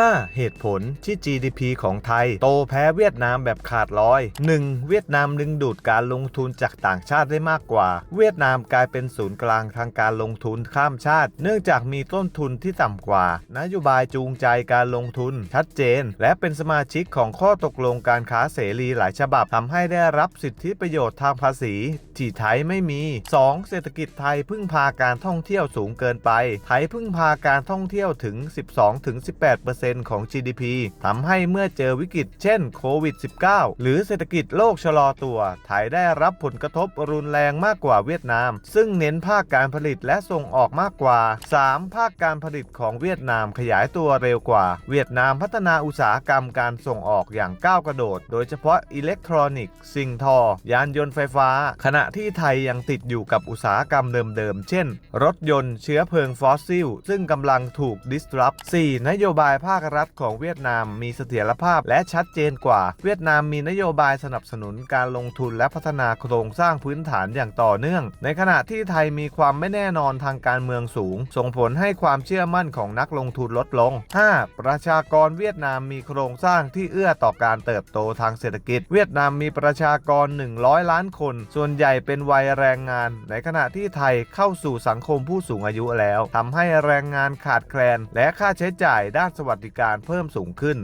5. เหตุผลที่ GDP ของไทย โตแพ้เวียดนามแบบขาดลอย 1. เวียดนามดึงดูดการลงทุนจากต่างชาติได้มากกว่า เวียดนามกลายเป็นศูนย์กลางทางการลงทุนข้ามชาติ เนื่องจากมีต้นทุนที่ต่ำกว่า นโยบายจูงใจการลงทุน ชัดเจน และเป็นสมาชิกของข้อตกลงการค้าเสรีหลายฉบับทำให้ได้รับสิทธิประโยชน์ทางภาษีที่ไทยไม่มี 2. เศรษฐกิจไทยพึ่งพาการท่องเที่ยวสูงเกินไป ไทยพึ่งพาการท่องเที่ยวถึง 12-18%ของ GDP ทำให้เมื่อเจอวิกฤตเช่นโควิด -19 หรือเศรษฐกิจโลกชะลอตัว ไทยได้รับผลกระทบรุนแรงมากกว่าเวียดนาม ซึ่งเน้นภาคการผลิตและส่งออกมากกว่า 3. ภาคการผลิตของเวียดนามขยายตัวเร็วกว่า เวียดนามพัฒนาอุตสาหกรรมการส่งออกอย่างก้าวกระโดด โดยเฉพาะอิเล็กทรอนิกส์ สิ่งทอ ยานยนต์ไฟฟ้า ขณะที่ไทยยังติดอยู่กับอุตสาหกรรมเดิมๆ เช่น รถยนต์เชื้อเพลิงฟอสซิล ซึ่งกำลังถูก disrupt 4. นโยบายภาครัฐของเวียดนามมีเสถียรภาพและชัดเจนกว่า เวียดนามมีนโยบายสนับสนุนการลงทุนและพัฒนาโครงสร้างพื้นฐานอย่างต่อเนื่อง ในขณะที่ไทยมีความไม่แน่นอนทางการเมืองสูง ส่งผลให้ความเชื่อมั่นของนักลงทุนลดลง 5. ประชากรเวียดนามมีโครงสร้างที่เอื้อต่อการเติบโตทางเศรษฐกิจ เวียดนามมีประชากร 100 ล้านคน ส่วนใหญ่เป็นวัยแรงงาน ในขณะที่ไทยเข้าสู่สังคมผู้สูงอายุแล้วทำให้แรงงานขาดแคลน และค่าใช้จ่ายด้านสวัสดิการเพิ่มสูงขึ้น